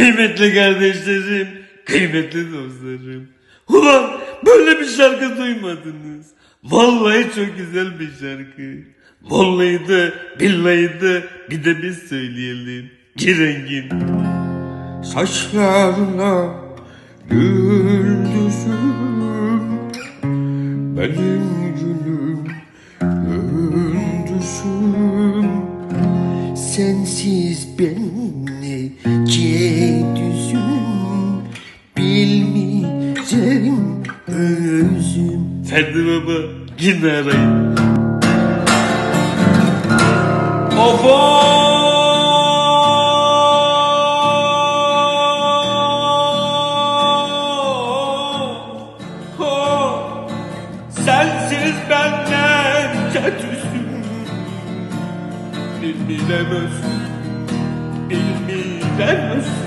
Kıymetli kardeşlerim, kıymetli dostlarım. Ulan böyle bir şarkı duymadınız. Vallahi çok güzel bir şarkı. Vallahi de billahi de bir de biz söyleyelim. Girengin. Saçlarına güldüzüm Benim gülüm Sensiz ben nece düzüm Bilmeyeceğim özüm Ferdi Baba yine arayın. bilemez, bilmeyemez.